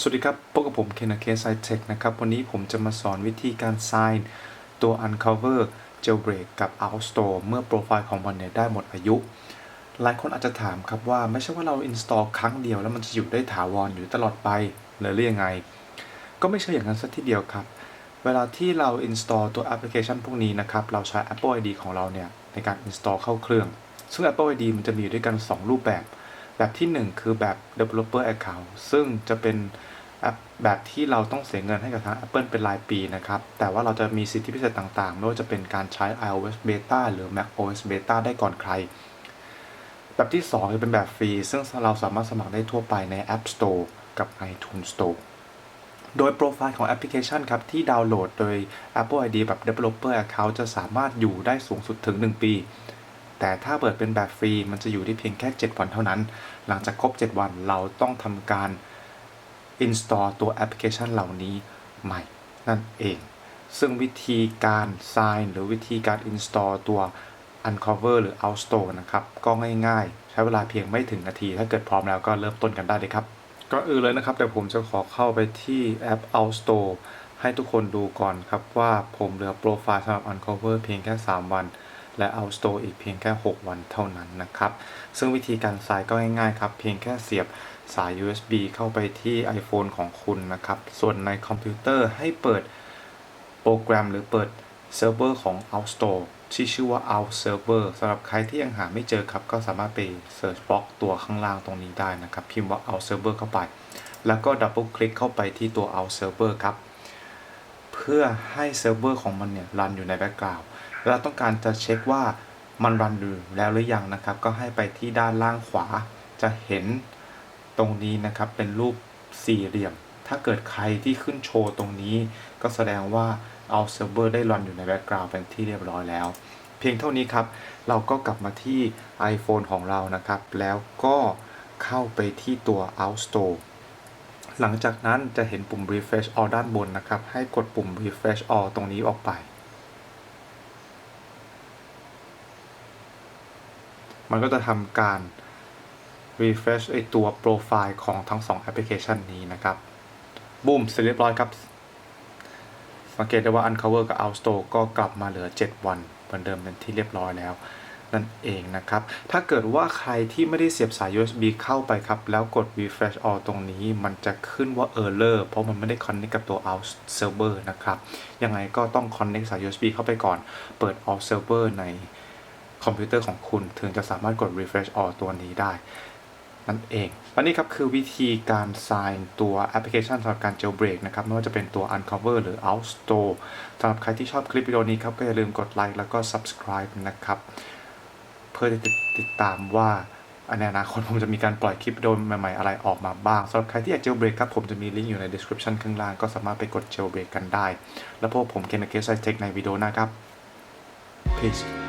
สวัสดีครับ พบกับผมเคนเคสไซเทคนะครับ วันนี้ผมจะมาสอนวิธีการ sign ตัว uncover jailbreak กับ outstore เมื่อโปรไฟล์ของมันเนี่ยได้หมดอายุ หลายคนอาจจะถามครับว่าไม่ใช่ว่าเรา install ครั้งเดียวแล้วมันจะอยู่ได้ถาวรอยู่ตลอดไปเลยหรือยังไง ก็ไม่ใช่อย่างนั้นสักทีเดียวครับ เวลาที่เรา install ตัวแอปพลิเคชันพวกนี้นะครับ เราใช้ Apple ID ของเราเนี่ยในการ install เข้าเครื่อง ซึ่ง Apple ID มันจะมีอยู่ด้วยกัน 2 รูปแบบ แบบที่ 1 คือแบบ developer account ซึ่งจะเป็นแอปแบบที่เราต้องเสียเงินให้กับทาง Apple เป็นรายปีนะครับ แต่ว่าเราจะมีสิทธิพิเศษต่างๆ ไม่ว่าจะเป็นการใช้ iOS beta หรือ macOS beta ได้ก่อนใคร แบบที่ 2 จะเป็นแบบฟรี ซึ่งเราสามารถสมัครได้ทั่วไปใน App Store กับ iTunes Store โดยโปรไฟล์ของแอปพลิเคชันครับ ที่ดาวน์โหลดโดย Apple ID แบบ Developer Account จะสามารถอยู่ได้สูงสุดถึง 1 ปี แต่ถ้าเปิดเป็นแบบฟรีมันจะอยู่ที่เพียงแค่ 7 วันเท่านั้น หลังจากครบ 7 วันเราต้องทำการ install ตัวแอปพลิเคชันเหล่านี้ใหม่นั่นเอง ซึ่งวิธีการ sign หรือวิธีการ install ตัว uncover หรือ outstore นะครับ ก็ง่ายๆ ใช้เวลาเพียงไม่ถึงนาที ถ้าเกิดพร้อมแล้วก็เริ่มต้นกันได้เลยครับก็อื่นเลยนะครับเดี๋ยวผมจะขอเข้าไปที่แอป outstore ให้ทุกคนดูก่อนครับว่าผมเหลือโปรไฟล์สำหรับ uncover เพียงแค่ 3 วัน และ outstore อีกเพียงแค่ 6 วันเท่านั้นนะครับ ซึ่งวิธีการใส่ก็ง่ายๆครับ เพียงแค่เสียบสาย USB เข้าไปที่ iPhone ของคุณนะครับ ส่วนในคอมพิวเตอร์ให้เปิดโปรแกรมหรือเปิดเซิร์ฟเวอร์ของ outstore ที่ชื่อว่า out server สำหรับใครที่ยังหาไม่เจอครับ ก็สามารถไป search box ตัวข้างล่างตรงนี้ได้นะครับ พิมพ์ว่า out server เข้าไป แล้วก็ดับเบิลคลิกเข้าไปที่ตัว out server ครับ พื่อให้เซิร์ฟเวอร์ของมันเนี่ยรันอยู่ในแบ็กกราวด์เราต้องการจะเช็คว่ามันรันอยู่แล้วหรือยังนะครับ ก็ให้ไปที่ด้านล่างขวา จะเห็นตรงนี้นะครับเป็นรูปสี่เหลี่ยม ถ้าเกิดใครที่ขึ้นโชว์ตรงนี้ ก็แสดงว่าเอาเซิร์ฟเวอร์ได้รันอยู่ในแบ็กกราวด์เป็นที่เรียบร้อยแล้ว เพียงเท่านี้ครับ เราก็กลับมาที่ iPhone ของเรานะครับ แล้วก็เข้าไปที่ตัว Outstore หลังจากนั้นจะเห็นปุ่ม refresh all ด้านบนนะครับ ให้กดปุ่ม refresh all ตรงนี้ออกไป มันก็จะทำการ refresh ไอตัวโปรไฟล์ของทั้งสองแอปพลิเคชันนี้นะครับบูมเสร็จเรียบร้อยครับ สังเกตได้ว่า Uncover กับ Outstore ก็กลับมาเหลือ 7 วันเหมือนเดิมเป็นที่เรียบร้อยแล้ว นั่นเองนะครับ ถ้าเกิดว่าใครที่ไม่ได้เสียบสาย USB เข้าไปครับ แล้วกด refresh all ตรงนี้มันจะขึ้นว่า error เพราะมันไม่ได้ connect กับตัว out server นะครับ ยังไงก็ต้อง connect สาย USB เข้าไปก่อน เปิด out server ในคอมพิวเตอร์ของคุณ ถึงจะสามารถกด refresh all ตัวนี้ได้นั่นเองอันนี้ครับคือวิธีการ sign ตัวแอปพลิเคชันสำหรับการ jailbreak นะครับ ไม่ว่าจะเป็นตัว uncover หรือ outstore สำหรับใครที่ชอบคลิปวิดีโอนี้ครับ ก็อย่าลืมกดไลค์แล้วก็ subscribe นะครับ เพื่อจะติดตามว่าในอนาคตผมจะมีการปล่อยคลิปโดนใหม่ๆอะไรออกมาบ้างสำหรับใครที่อยากเจลเบรกครับผมจะมีลิงก์อยู่ใน description ข้างล่างก็สามารถไปกดเจลเบรกกันได้ แล้วพบผมเคนเกสไซเทคในวิดีโอหน้าครับ peace